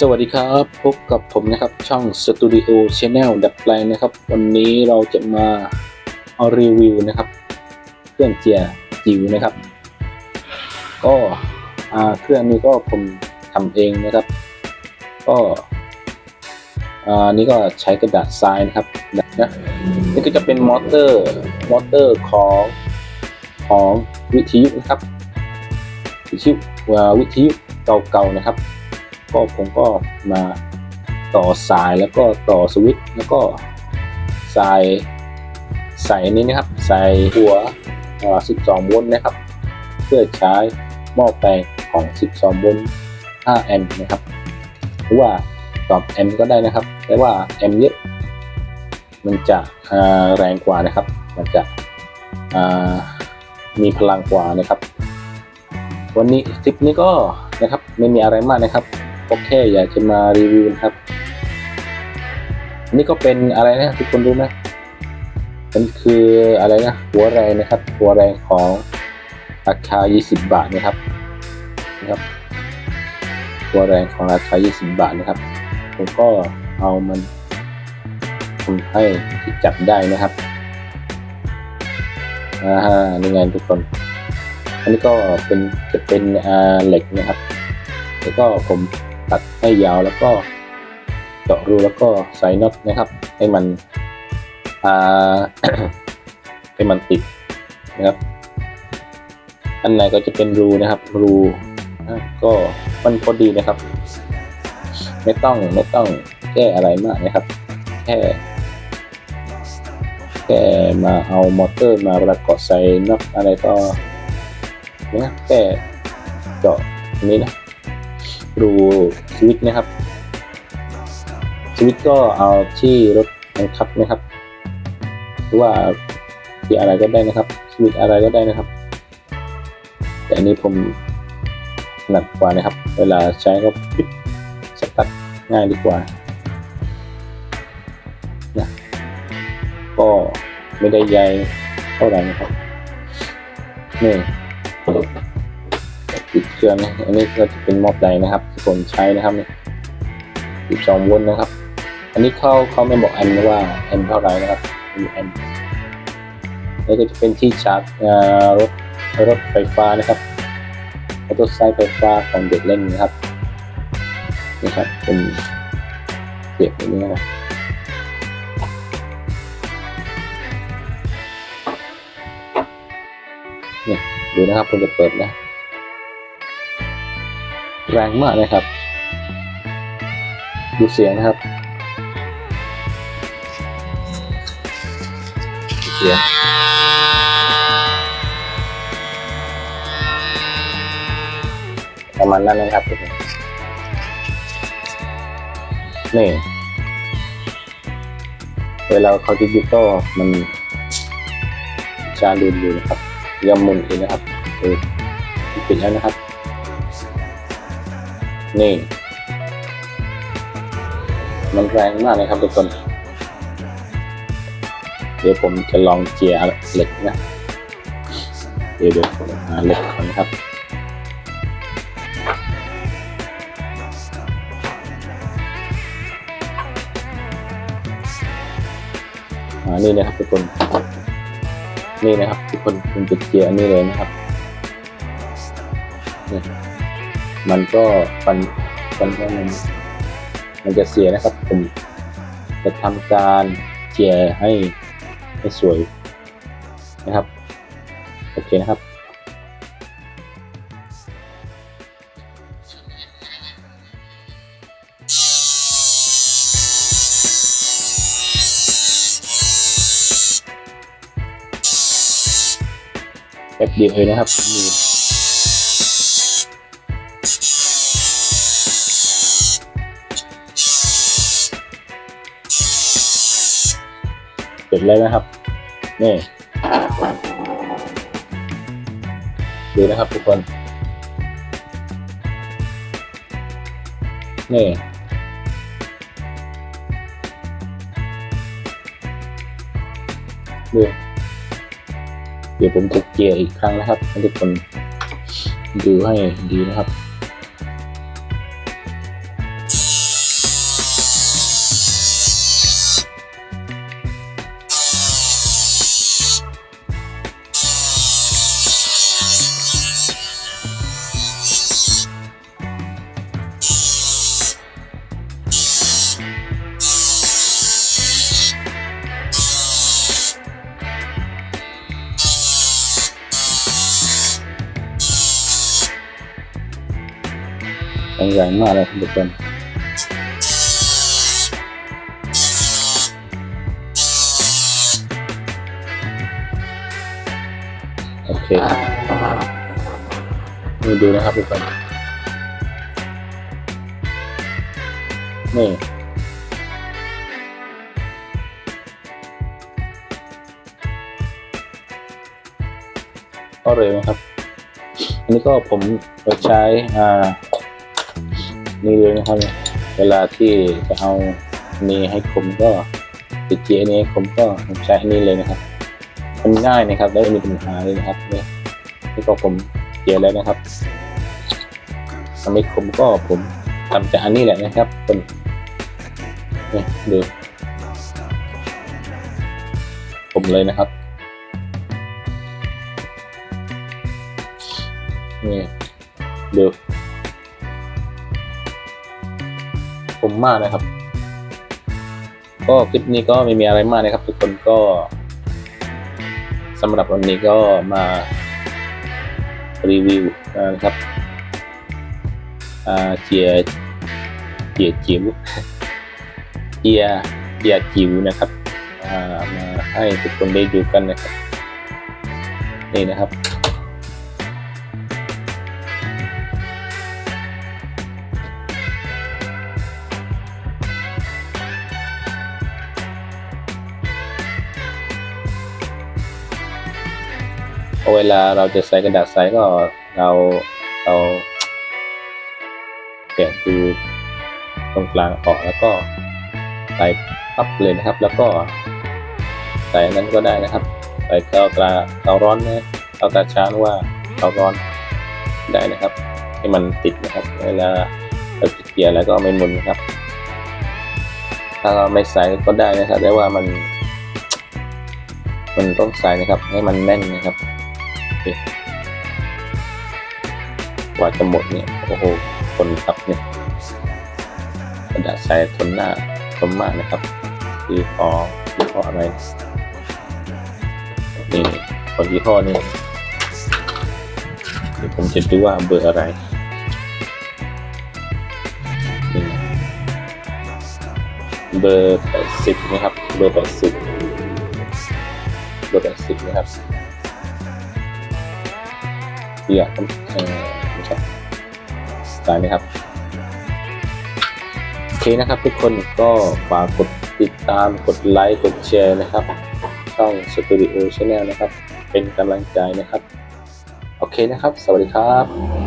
สวัสดีครับ พบกับผมนะครับ ช่อง Studio Channel ดัดแปลงนะครับ วันนี้เราจะมาเอารีวิวนะครับ เครื่องเจียร์จิ๋วนะครับ ก็เครื่องนี้ก็ผมทำเองนะครับ ก็อ่านี่ก็ใช้กระดาษทรายนะครับนะนี่ก็จะเป็นมอเตอร์มอเตอร์ของของวิทยุนะครับ วิทยุอ่าวิทยุเก่าๆนะครับ ก็ผมก็มาต่อสายแล้วก็ต่อสวิตช์แล้วก็สายใส่นี้นะครับ ใส่หัวเอ่อ12 โวลต์นะครับ เพื่อใช้หม้อแปลงของ 12 โวลต์ 5 แอมป์นะครับ หรือว่าตอบแอมป์ก็ได้นะครับ แต่ว่าแอมป์เยอะมันจะแรงกว่านะครับ มันจะมีพลังกว่านะครับ วันนี้คลิปนี้ก็นะครับไม่มีอะไรมากนะครับ ก็แค่อยากจะมารีวิวนะครับอันนี่ก็เป็นอะไรนะทุกคนรู้ไหมมันคืออะไรนะหัวแรงนะครับ หัวแรงของราคา 20 บาทนะครับนะครับ หัวแรงของราคา 20 บาทนะครับ ผมก็เอามันทำให้ที่จับได้นะครับอ่านี่ไงทุกคน อันนี้ก็เป็นจะเป็นอ่าเหล็กนะครับ แล้วก็ผม ตัดให้ยาวแล้วก็เจาะรูแล้วก็ใส่น็อตนะครับ ให้มันอ่าให้มันติดนะครับอันไหนก็จะเป็นรูนะครับ รูก็มันพอดีนะครับ ไม่ต้องไม่ต้องแก้อะไรมากนะครับ แค่แค่มาเอามอเตอร์มาประกอบใส่น็อตอะไรก็เนี่ยแค่เจาะตรงนี้นะ รูสวิตนะครับสวิตก็เอาที่รถบังคับนะครับ หรือว่าที่อะไรก็ได้นะครับสวิตอะไรก็ได้นะครับ แต่อันนี้ผมถนัดกว่านะครับ เวลาใช้ก็ปิดสตาร์ทง่ายดีกว่านะก็ไม่ได้ใหญ่เท่าไหร่นะครับนี่ ติดเครื่องนะอันนี้ก็จะเป็นหมอบใดนะครับที่ผมใช้นะครับ12โวลต์นะครับ อันนี้เขาเขาไม่บอกแอมป์นว่าแอมเท่าไหร่นะครับมีแอมแล้วก็จะเป็นที่ชาร์จอ่ารถรถไฟฟ้านะครับรถไฟไฟฟ้าของเด็กเล่นนะครับนี่ครับเป็นเก็บอย่างนี้นะเนี่ยดูนะครับผมจะเปิดนะ แรงมากนะครับ ดูเสียงนะครับเสียงประมาณนั้นนะครับทุกคนนี่เวลาเขาดิจิตอลมันชาดูดูนะครับยำมุนเองนะครับเออปิดแล้วนะครับ นี่ มันแรงมากเลยครับทุกคน เดี๋ยวผมจะลองเจียเหล็กนะ เดี๋ยวเดี๋ยวผมหาเหล็กก่อนนะครับอ่านี่นะครับทุกคน นี่นะครับทุกคนผมจะเจียอันนี้เลยนะครับนี่ มันก็ฟันฟันว่ามันมันจะเสียนะครับ ผมจะทำการเจียให้ให้สวยนะครับ โอเคนะครับแป๊บเดียวเลยนะครับนี่ เสร็จแล้วนะครับ นี่ ดูนะครับทุกคน นี่ดูเดี๋ยวผมจะเกียร์อีกครั้งนะครับให้ทุกคนดูให้ดีนะครับ แรงมากเลยครับทุกคนโอเคนี่ดูนะครับทุกคนนี่ก็เร็วนะครับ อันนี้ก็ผมใช้อ่า นี่เลยนะครับ เวลาที่จะเอานี้ให้คมก็ติดเจียนี้ให้คมก็ใช้อันนี้เลยนะครับมันง่ายนะครับแล้วไม่มีปัญหาเลยนะครับนี่นี่ก็ผมเจียแล้วนะครับถ้าไม่คมก็ผมทำจากอันนี้แหละนะครับเป็นนี่ดูผมเลยนะครับนี่ดู มมากนะครับ ก็คลิปนี้ก็ไม่มีอะไรมากนะครับ ทุกคนก็สำหรับวันนี้ก็มารีวิวนะครับเจียเจียจิ๋วเจียเจียจิ๋วนะครับมาให้ทุกคนได้ดูกันนะครับ นี่นะครับ เวลาเราจะใส่กระดาษใสก็เราเราแกะดูตรงกลางออกแล้วก็ใส่พับเลยนะครับ แล้วก็ใส่อันนั้นก็ได้นะครับ ใส่เกาวกระเการ้อนนะเกาตาช้างว่าเการ้อนได้นะครับ ให้มันติดนะครับ เวลาเราเกลี่ยแล้วก็ไม่หมุนนะครับ ถ้าเราไม่ใส่ก็ได้นะครับ แต่ว่ามัน มันต้องใส่นะครับ ให้มันแน่นนะครับ กว่าจะหมดเนี่ย โอ้โห คนครับเนี่ยกระดาษใสทนหน้าทนมากนะครับยี่ห้อยี่ห้ออะไร นี่คนยี่ห้อนี้เดี๋ยวผมจะดูว่าเบอร์อะไรเบอร์แปดสิบนะครับ เบอร์แปดสิบเบอร์แปดสิบนะครับ เพื่อเออนะครับไตล์นะครับโอเคนะครับทุกคนก็ฝากกดติดตามกดไลค์กดแชร์นะครับช่องสตูดิโอชาแนลนะครับ เป็นกำลังใจนะครับ โอเคนะครับ สวัสดีครับ